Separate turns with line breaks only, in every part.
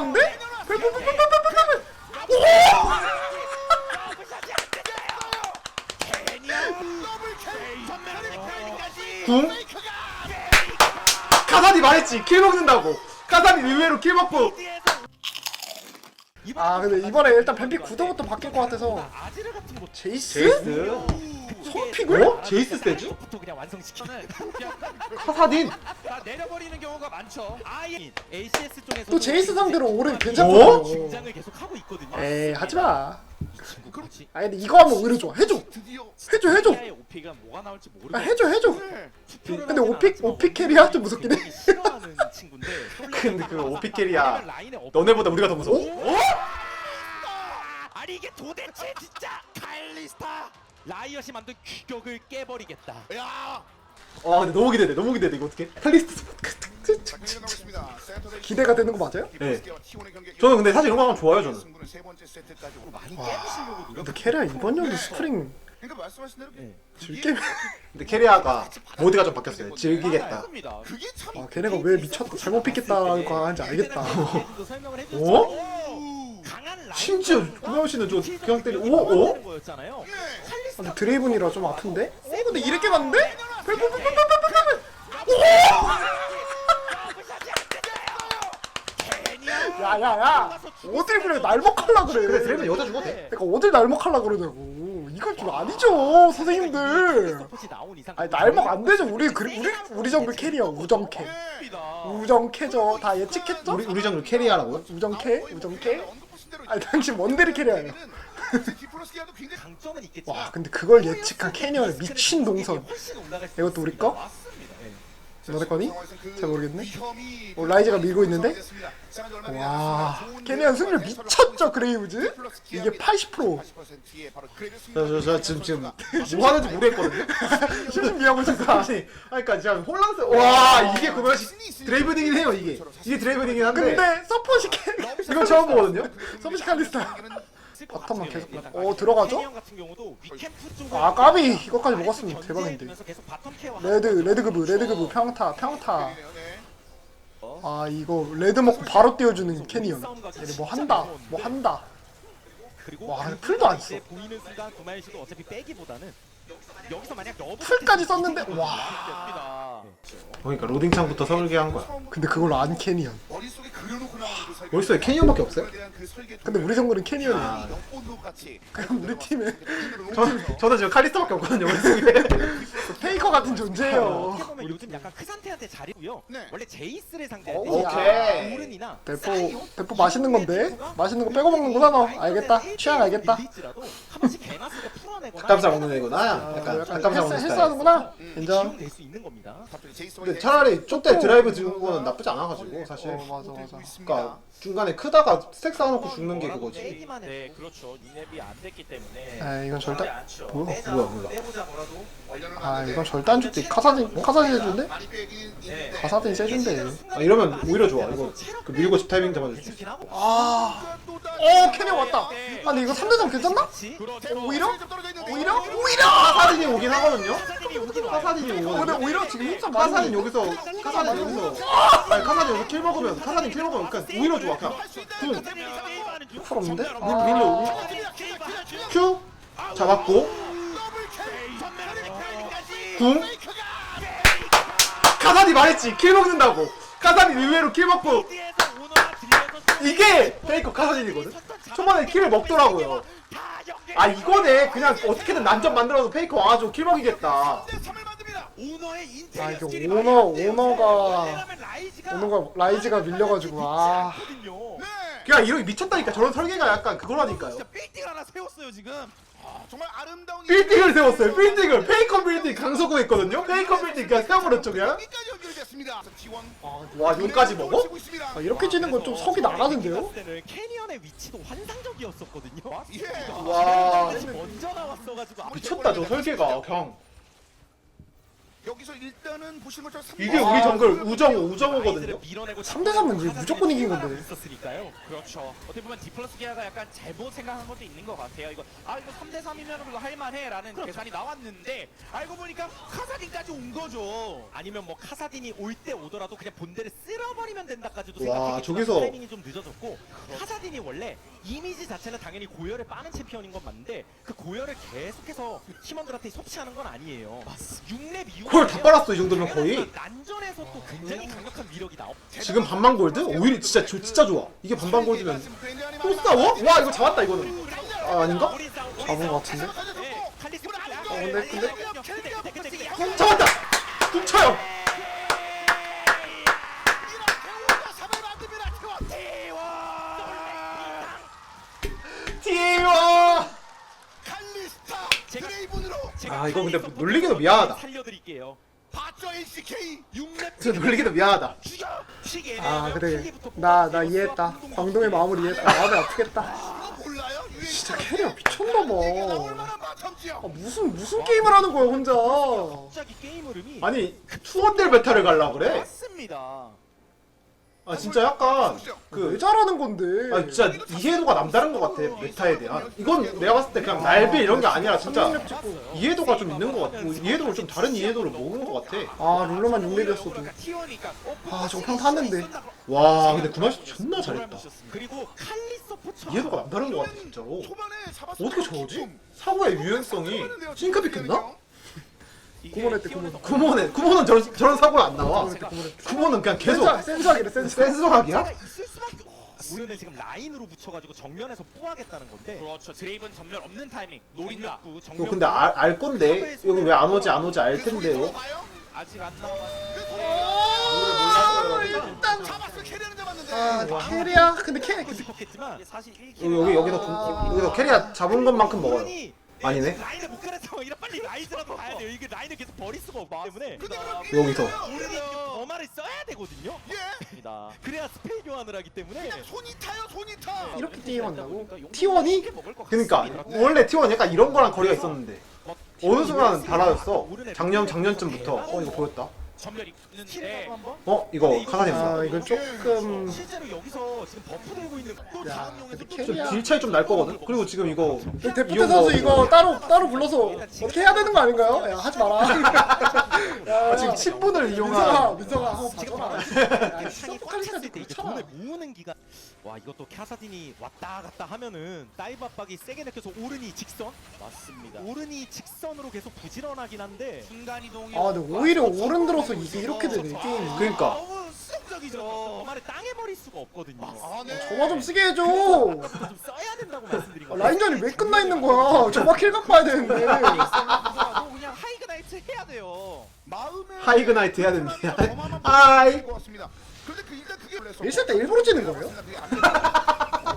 갔는데?
궁? 카사디 말했지 킬 먹는다고 카사디 의외로 킬 먹고
아 근데 이번에 일단 뱀픽 구도부터 바뀔 것 같아서 제이스?
제이스
손픽을?
어? 제이스 세주?
부터 그냥 완성시키는
카사딘
다 내려버리는 경우가 많죠. 아예 ACS 쪽에서
또 제이스 상대로 오른
어?
괜찮거든요
긴장을 계속 하고 있거든요.
에이 하지마
그렇지.
아니 근데 이거 하면 오히려 좋아 해줘 해줘 해줘
의 오피가 뭐가 나올지
아,
모르겠어.
해줘 해줘 근데 오픽 오픽 캐리야 좀 무섭긴 해
싫어하는 친구인데.
근데 그 오피 캐리야
아니면 라인에 없-
너네보다 우리가 더 무서워 어?
아니 이게 도대체 진짜 칼리스타 라이엇이 만든 규격을 깨버리겠다.
야!
와 근데 너무 기대돼 너무 기대돼 이거 어떻게 칼리스트
기대가 되는 거 맞아요?
네. 저는 근데 사실 이런 거 하면 좋아요 저는
승부는 세 번째 세트까지 오고
많이 깨부시려고 노력.
근데 캐리야 이번 연도 스프링
그러니까 말씀하신 대로
즐게
근데 캐리아가 모드가 좀 바뀌었어요 즐기겠다
그게 참
아 걔네가 왜 미쳤다 잘못 픽했다고 하는지 알겠다
설명을 해줬죠.
어?
강한
심지어 구명 씨는 저 그냥 때리 오? 어?
거였잖아요.
아, 근데 드레이븐이라 좀 아픈데? 어 근데 이렇게 갔는데? 야야야. 어딜 그래? 날먹할라 그래.
그래 드래곤 여자 죽어도 돼.
그러니까 어딜 날먹할라 그러냐고. 이건 좀 아니죠 선생님들. 아니 날먹 안 되죠. 우리 그 우리 우리 정글 캐리야 우정캐. 우정캐죠. 다 예측했죠?
우리 우리 정글 캐리아라고요?
우정캐? 우정캐? 아니 당신 원데리 캐리아예요
디플러스기아도 굉장히
강점은 있겠지만
와 근데 그걸 예측한 캐니언 미친 동선. 이것도 우리 거?
네.
너네 거니? 잘 모르겠네. 어, 라이즈가 밀고 있는데? 와. 캐니언 승률 미쳤죠 그레이브즈? 이게 80%
80%에 바로 그레이드
저, 저, 저 지금 지금 뭐 하는지 모르겠거든요.
준비하고 있었어
아니 그니까 진짜 혼란스러워 와 이게 구명 씨 드레이븐이긴 해요 이게. 이게 드레이븐이긴 한데.
근데 서포시 캐리
이건 처음 보거든요.
서포시 칼리스타
쓸것
바텀만
같아요.
계속
일단
어, 들어가죠?
캐니언 같은 경우도 위캠프 쪽을
아 까비 이것까지 먹었으면
라이트
대박인데
견제해주면서 계속 바텀 케어와
레드 레드 그브 레드 그브 평타 평타
네.
아 이거 레드 먹고 바로 띄워주는 캐니언 얘네 뭐 한다 뭐 한다
그리고
와,
그
풀도 안 써.
보이는 순간 구마일 씨도 어차피 빼기보다는 여기서 만약 러브
풀까지 썼는데 와.
와
그러니까 로딩창부터 설계한 거야.
근데 그걸 안 캐니언.
머릿속에 그려놓고 나오는 그 설계
머릿속에 캐니언밖에 없어요?
그 설계
근데 우리 정글은
아.
캐니언이야
같이.
그럼 우리 팀에
저, 저는 지금 카리스타밖에 없거든요 머릿속에.
페이커 같은 존재예요.
어떻게 보면 요즘 약간 크산테한테 잘이고요.
네.
원래 제이스를 상대할 때
오케이.
오른이나
대포 대포 맛있는 건데? 맛있는 거 빼고 먹는구나 너. 알겠다. 취향 알겠다.
한 번씩 풀어내거나
먹는 애구나
아,
약간
약간
닭감살
헬스,
먹는 스타일
헬스하는구나 인정
기용될 수 있는 겁니다.
근데 차라리 쪽대 드라이브 주는 거는 나쁘지 않아가지고 사실
어 맞아 맞아
그러니까 중간에 크다가 스택 쌓아놓고 죽는 게 그거지
빼기만 해도
네, 그렇죠. 이랩이 안 됐기 때문에.
아 이건 절대
않죠.
뭐야
뭐야 몰라
빼보자 뭐라도.
아 이건 절대 안 죽지 카사딘 카사딘 해준대? 카사딘 세준대
아 이러면 오히려 좋아 이거 그 밀고 집 타이밍 잡아줄 수 있어
괜찮긴 하고.
아 어, 캐니언 왔다. 아, 근데 이거 3대장 괜찮나? 오히려? 오히려? 오히려?
카사딘이 오긴 하거든요. 카사딘이
어, 근데
오거든요.
오히려 지금 힘좀 많이
카사딘 여기서 카사딘 여기서 아니 카사딘 여기서 킬 먹으면 카사딘 킬 먹으면 그냥 오히려 좋아 그냥.
쿵풀 없는데?
밀-
아,
밀려 큐 잡았고. 궁? 카사딘 말했지. 킬 먹는다고. 카사딘 의외로 킬 먹고. 이게 페이커 카사딘이거든? 초반에 킬을 먹더라고요 아 이거네 그냥 어떻게든 난점 만들어서 페이커 와가지고 킬 먹이겠다
아 이거
스킬이
오너. 오너가 오너가 라이즈가 밀려가지고 아
거든요.
그냥 이런 미쳤다니까 저런 설계가 약간 그거라니까요
진짜 빌딩 하나 세웠어요 지금.
정말 아름다운
빌딩을 세웠어요 빌딩을 페이커 빌딩 강서구 했거든요 페이커 빌딩 그냥 세워버렸죠 그냥
여기까지 연결됐습니다. T1
와 용까지 먹어?
치고 있습니다.
아, 이렇게 지는 건 좀 석이 나가는데요?
때는 캐니언의 위치도 환상적이었었거든요.
예.
와
먼저 나왔어가지고
미쳤다 저 설계가 그냥
여기서 일단은 보시는 것처럼
이게 우리 정글 우정호 우정호거든요.
라이드를 밀어내고
3대 3은 이제 무조건 이긴 건데.
있었으니까요.
그렇죠. 어떻게 보면 디플러스 기아가 약간 잘못 생각한 것도 있는 것 같아요. 이거 아 이거 3대 3이면 그거 할만해라는 계산이 나왔는데 알고 보니까 카사딘까지 온 거죠.
아니면 뭐 카사딘이 올 때 오더라도 그냥 본대를 쓸어버리면 된다까지도
와,
생각했지만
저기서-
타이밍이 좀 늦어졌고 카사딘이 원래 이미지 자체는 당연히 고열을 빠는 챔피언인 건 맞는데 그 고열을 계속해서 팀원들한테 섭취하는 건 아니에요. 6렙 이후
그걸 다 빨았어 이 정도면 거의.
난전에서 또 굉장히 강력한 위력이 나오.
지금 반반 골드? 오히려 진짜 조- 진짜 좋아. 이게 반반 골드면 또 싸워? 와 이거 잡았다 이거는. 아 아닌가?
잡은 거 같은데?
네,
어, 근데- 근데-
어, 잡았다. 훔쳐요. 아, 이거 근데 놀리기도 미안하다.
살려드릴게요.
봤죠 LCK
6렙
진짜 놀리기도 미안하다.
죽여. 시계.
아 그래 나 나 이해했다 광동의 마음을 이해했다 마음이 아프겠다
몰라요?
진짜 캐리어 미쳤나봐
만한 마탐지요
아, 무슨 무슨 게임을 하는 거야 혼자
갑자기 게임 흐름이
아니 투원델 메타를 갈라 그래?
맞습니다.
아 진짜 약간
왜
그.
잘하는 건데
아 진짜 이해도가 남다른 것 같아 메타에 대한 이건 내가 봤을 때 그냥 날배 이런 게 아니라 진짜. 이해도가 좀 있는 것 같고 이해도를 좀 다른 이해도를 먹은 것 같아
아 룰러만 6렙이었어도 아 저거 평 탔는데
와 근데 구마시 존나 잘했다 이해도가 남다른 것 같아 진짜로 어떻게 저러지? 사고의 유연성이 싱크빅 했나?
구몬했대, 구몬.
구몬에 구몬은 저런, 저런 사고가 안 나와. 구몬은 그냥 계속.
센서 센서하기래 센서.
센스각이야?
있을 수밖에 우리는 지금 라인으로 붙여가지고 정면에서 뽑아겠다는 건데.
그렇죠. 드레이븐 전면 없는 타이밍. 노린다.
노린다
이거
정면
근데 알, 알 건데. 여기 왜안 오지 안 오지 알 텐데요?
아직 안 나와.
일단 잡았어. 캐리어는 잡았는데.
아 캐리야? 근데 캐 근데
싶었겠지만
사실 1킬
여기, 여기 여기서 좀- 여기서 캐리아 잡은 것만큼 먹어요.
우연히
아니네.
라인을 못 가는 상황이라 빨리 라이즈라도 가야 돼요. 이게 라인을 계속 버릴 수가 없기 때문에.
여기서.
우연히 범화를 써야 되거든요.
예.
입니다.
그래야 스페인 교환을 하기 때문에.
그냥 손이 타요 손이 타.
이렇게 게임한다고? T1이?
그니까 원래 T1 약간 이런 거랑 거리가 있었는데 어느 순간 달라졌어. 작년 작년쯤부터. 어 이거 보였다
전멸이 있는데.
한번?
어 이거 카사딘이다.
아 이건 조금
실제로 여기서 지금 버프 들고 있는 또
야,
다음 용에서
근데
또
캐리야.
딜 차이 좀 날 거거든? 그리고 지금 이거
데프트
이거
선수
뭐-
이거 따로 따로 불러서 어떻게 해야 되는 거 아닌가요? 야 하지 마라. 야
아, 지금 친분을
민서가
이용한
민서가 한번
지금
봐줘라 야, 그렇잖아.
돈을 모으는 기간 와 이것도 카사딘이 왔다 갔다 하면은 다이브 압박이 세게 느껴서 오른이 직선?
맞습니다.
오른이 직선으로 계속 부지런하긴 한데
순간 이동이
아 근데 오히려 오른 들어서 이게 이렇게 되네 게임이.
그러니까.
너무 수적이죠.
정말을 땅에 버릴 수가 없거든요.
아 네.
저마 좀 쓰게 해줘.
좀 써야 된다고 말씀드린
아, 라인전이 왜 끝나 있는 거야? 저마 킬각 봐야 되는데.
그냥 하이그나이트 해야 돼요.
마음에
하이그나이트 해야
저만한
하이.
모습인 것 같습니다. 그 일단 그게
1세 때 일부러 찌는 거예요?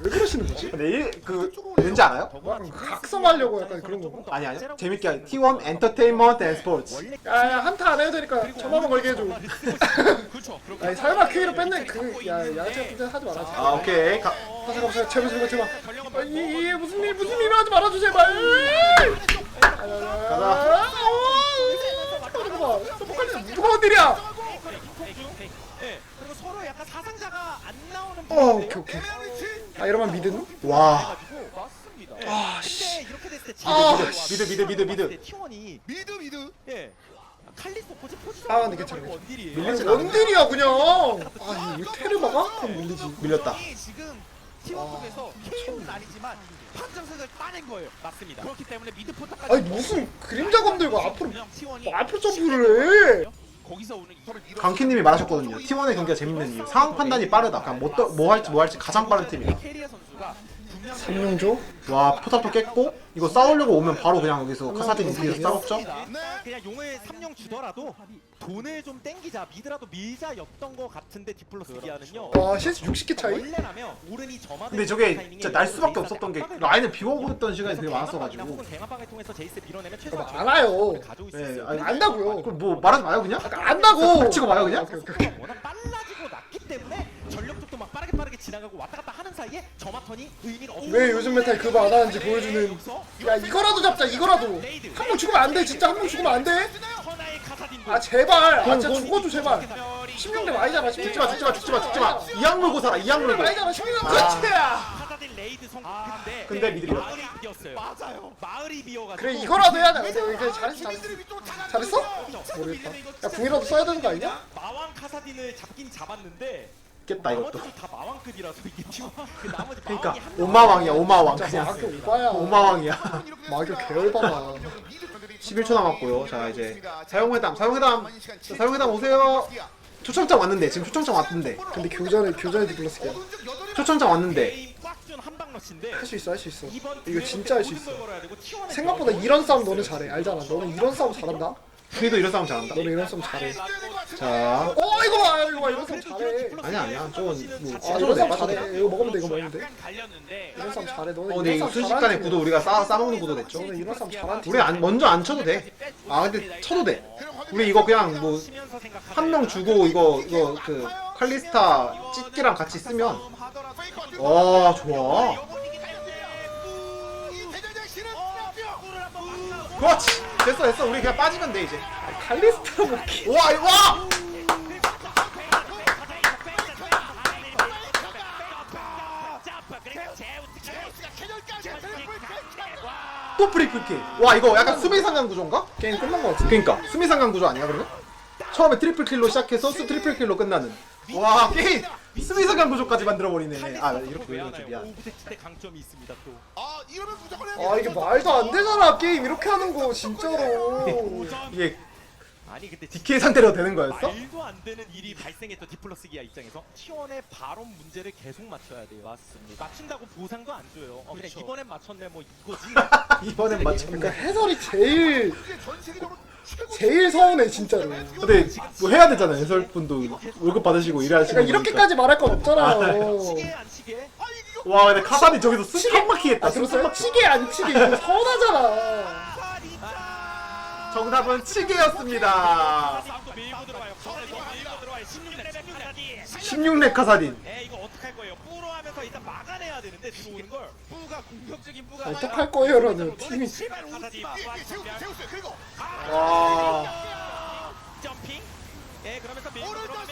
왜 그러시는 거지?
근데 일, 그 왠지 알아요?
뭐 각성하려고 약간 그런 건가?
아니 아니 재밌게 하기 T1 엔터테인먼트 앤 스포츠
원래
야야 한타 안 해도 되니까 저마만 걸게 해줘
그렇죠.
아니 설마 큐이로 뺀는 그야 야채 부자 하지 마라
아 오케이 가,
아 잠깐만 제발 제발 제발
전령은
아, 이, 무슨 일 무슨 일 하지 말아줘 제발 가자 잠깐만 포칼리스 무거운 일이야
예 그리고 서로 약간 사상자가 안 나오는
어. 오케이 오케이. 아 이러면 미드는?
와.
맞습니다.
아,
근데 이렇게 됐을 때
아,
미드, 미드, 미드, 미드.
T1이
미드 미드.
예. 칼리스토 포지 포지션
아, 근데 괜찮아,
원딜이에요.
밀리지
아니 원딜이야 그냥. 아 이 테를 막아? 그럼 밀리지?
밀렸다.
이 지금 T1 쪽에서 K는 아니지만 판정색을 따낸 거예요.
맞습니다.
그렇기 때문에 미드 포탑까지
아니 무슨 그림자 검 들고 앞으로
그냥 T1이
뭐 앞으로 점프를 해
거기서 오는 이
강키님이 말하셨거든요. T1의 경기가 재밌는 이유. 상황 판단이 빠르다. 그냥 뭐, 떠- 뭐 할지 뭐 할지 가장 빠른 팀이다.
캐리어 선수가 분명
삼룡조?
와 포탑도 깼고 이거 싸우려고 오면 바로 그냥 여기서 카사딘 위에서 싸웠죠?
네
그냥 용을 3령 주더라도 돈을 좀 땡기자 미드라도 밀자 였던 것 같은데 디플러스 기아는요
와 실수 60개 차이?
원래라면 오른이 저마다
근데 저게 진짜 날 수밖에 없었던 게 라인을 비워보던 시간이 되게 많았어가지고
대마방을 통해서 제이스 밀어내면 최소
그럼 알아요
가지고
네. 아니,
안다고요
그럼 뭐 말하지 마요 그냥?
안다고
닥치고 마요 그냥?
오케이, 오케이, 오케이.
워낙 빨라지고 낮기 때문에 빠르게 지나가고 왔다 갔다 하는 사이에 저마턴이 의미가 없는
왜 요즘 메타에 그거 안 하는지 보여주는 야 이거라도 잡자 이거라도. 한 명 죽으면 안 돼 진짜 한 명 죽으면 안돼.
허나의 카사딘
아 제발. 아
공,
진짜
공.
죽어줘 제발.
별이
16대 많이잖아
죽지 마 죽지 마 죽지 마 죽지 마 이악 물고 살아 이악 물고
많이잖아 16대
아.
레이드 성
아,
근데
근데 미드리
마을이 비었어요.
맞아요.
마을이 비어가지고.
그래 이거라도 해야 돼 근데 이거 잘했어 잘했어. 잘했어? 모르겠다. 야 궁이라도 써야 되는 거 아니냐?
마왕 카사딘을 잡긴 잡았는데
겠다 이것도.
나머지도 다 마왕급이라서 이게 팀- 그 나머지
그러니까
마왕이 한 명도
오마왕이야 오마왕.
진짜
그냥
마학교
오마왕이야.
마학교 계열받아.
11초 남았고요. 자, 이제 사용회담, 사용회담. 자, 사용회담 오세요. 초청장 왔는데 지금 초청장 왔는데.
근데 교전에 교전에 디플러스기야.
초청장 왔는데.
게임 꽉준 한방 러시인데
할 수 있어 할 수 있어.
이번
이거 진짜 할수 있어.
있어.
생각보다 이런 싸움 너는 잘해. 알잖아. 너는 이런 싸움 잘한다
우리도 이런 싸움 잘한다.
너는 이런 싸움 잘해
자,
어 이거 봐 이거 봐 이런 싸움 잘해
아니야 아니야. 저건 뭐아돼
싸움
빠져도
잘해
돼.
이거 먹으면 돼 이거 먹으면 돼 이런 싸움 잘해 너는
어, 근데
이런
이
싸움
순식간에
잘하는
구도 우리가 싸 싸먹는 구도 됐죠.
너는 이런 싸움 잘하는
우리 안 먼저 안 쳐도 돼. 아 근데 쳐도 돼. 우리 이거 그냥 뭐 한 명 주고 이거 이거 그 칼리스타 찢기랑 같이 쓰면 와 좋아. 그렇지. 됐어 됐어. 우리 그냥 빠지면 돼 이제.
칼리스타 먹기
와 이거 와. 또 프리플킬. 와 이거 약간 수비상강 구조인가?
게임 끝난 거 같아
그러니까 수미상강 구조 아니야 그러면? 처음에 트리플 킬로 시작해서 수 트리플 킬로 끝나는 와 게임 수미상강 구조까지 만들어 버리네. 아 이렇게 왜 이러지 미안.
오브젝트 강점이 있습니다 또.
아 이러면 무조건 해야
아 이게 말도 안 되잖아. 게임 이렇게 하는 거 진짜로.
이게
아니 근데
DK 상태로 되는 거였어?
말도 안 되는 일이 발생했던 디플러스 기아 입장에서 T1의 바론 문제를 계속 맞춰야 돼요. 맞습니다. 맞춘다고 보상도 안 줘요. 어, 그냥 이번엔 맞췄네 뭐 이거지.
이번엔 맞췄네
그러니까 해설이 제일 제일 서운해 진짜로
근데 뭐 해야 되잖아 해설분도 월급 받으시고 일하시는
그러니까 이렇게까지 말할 건 없잖아요
안 치게?
와 근데 카산이 저기서 숨 막히겠다
아 들었어요? 치게 안 치게 이거 서운하잖아
정답은 치게였습니다
싸움도 밀고 들어와요. 카사딘 밀고 들어와요. 16레벨 카사딘.
16렙 카사딘
에 이거 어떡할 거예요? 뿌로 하면서 일단 막아내야 되는데 들어오는 걸.
뿌가 공격적인 뿌가
어떡할 거예요라는 팀이
제발 카사딘.
이게 제우스 그리고
와
점핑. 예, 그러면서 밀고 들어가면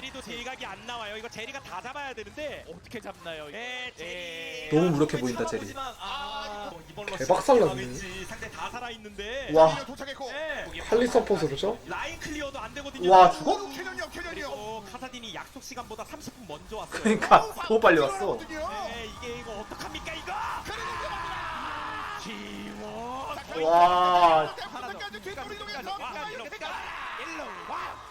제리도 제리각이 안 나와요. 이거 제리가 다 잡아야 되는데.
어떻게 잡나요? 이거?
예, 제리.
너무 무력해 보인다, 제리.
아, 이번 러시
대박 살랐네.
왠지 상대 다 살아 있는데.
와.
도착했고
예.
칼리 서폿으로죠?
라인 클리어도 안 되거든요.
와, 죽어?
캐년이요 캐년이요
그리고 카사딘이 약속 시간보다 30분 먼저 왔어요.
그러니까 더 빨리 왔어
네, 이게 이거 어떡합니까 이거? 기원.
와
하나 더.
뒷골이 돌면서
와, 일로 가. 일로 와.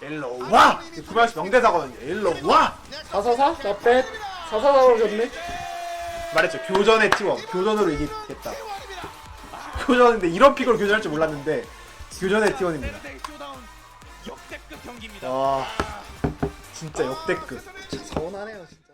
일로 와! 구별씨 명대사거든요. 일로 와!
444? 나뱃 444로 졌네?
말했죠. 교전의 T1 교전으로 이기겠다. 교전인데 이런 픽으로 교전할 줄 몰랐는데 교전의 T1입니다.
네르데이 쇼다운 역대급 경기입니다.
와. 진짜 역대급.
서운하네요 진짜